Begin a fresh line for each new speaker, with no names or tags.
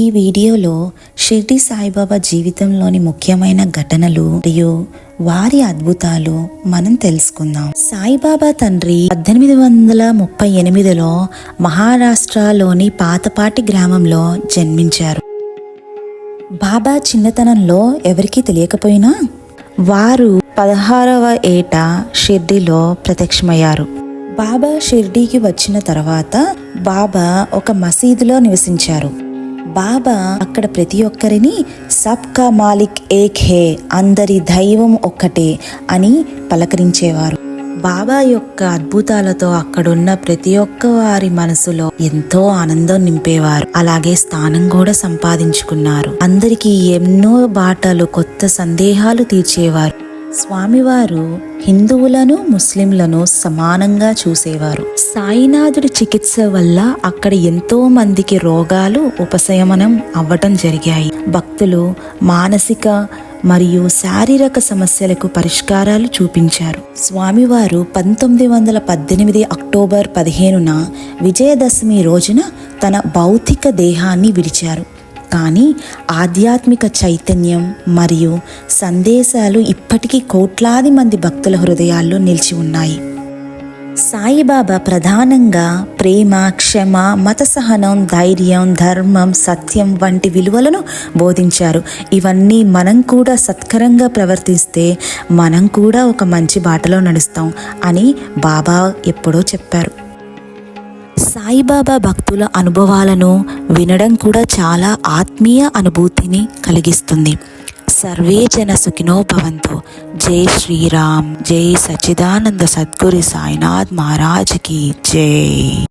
ఈ వీడియోలో షిర్డి సాయిబాబా జీవితంలోని ముఖ్యమైన ఘటనలు మరియు వారి అద్భుతాలు మనం తెలుసుకుందాం. సాయిబాబా తండ్రి పద్దెనిమిది వందల ముప్పై ఎనిమిదిలో మహారాష్ట్రలోని పాతపాటి గ్రామంలో జన్మించారు. బాబా చిన్నతనంలో ఎవరికీ తెలియకపోయినా వారు పదహారవ ఏట షిర్డీలో ప్రత్యక్షమయ్యారు. బాబా షిర్డీకి వచ్చిన తర్వాత బాబా ఒక మసీదులో నివసించారు. బాబా అక్కడ ప్రతి ఒక్కరిని సబ్కా మాలిక్ ఏక్ హే అందరి దైవం ఒక్కటే అని పలకరించేవారు. బాబా యొక్క అద్భుతాలతో అక్కడున్న ప్రతి ఒక్క వారి మనసులో ఎంతో ఆనందం నింపేవారు. అలాగే స్థానం కూడా సంపాదించుకున్నారు. అందరికీ ఎన్నో బాటలు కొత్త సందేహాలు తీర్చేవారు. స్వామివారు హిందువులను ముస్లింలను సమానంగా చూసేవారు. సాయినాథుడి చికిత్స వల్ల అక్కడ ఎంతో మందికి రోగాలు ఉపశమనం అవ్వటం జరిగాయి. భక్తులు మానసిక మరియు శారీరక సమస్యలకు పరిష్కారాలు చూపించారు. స్వామివారు పంతొమ్మిది వందల పద్దెనిమిది అక్టోబర్ పదిహేనున విజయదశమి రోజున తన భౌతిక దేహాన్ని విడిచారు. కానీ ఆధ్యాత్మిక చైతన్యం మరియు సందేశాలు ఇప్పటికీ కోట్లాది మంది భక్తుల హృదయాల్లో నిలిచి ఉన్నాయి. సాయిబాబా ప్రధానంగా ప్రేమ క్షమ మత సహనం ధైర్యం ధర్మం సత్యం వంటి విలువలను బోధించారు. ఇవన్నీ మనం కూడా సత్కరంగా ప్రవర్తిస్తే మనం కూడా ఒక మంచి బాటలో నడుస్తాం అని బాబా ఎప్పుడో చెప్పారు. సాయిబాబా భక్తుల అనుభవాలను వినడం కూడా చాలా ఆత్మీయ అనుభూతిని కలిగిస్తుంది. సర్వే జన సుఖినో భవంతు. జై శ్రీరామ్. జై సచ్చిదానంద సద్గురు సాయినాథ్ మహారాజ్కి జై.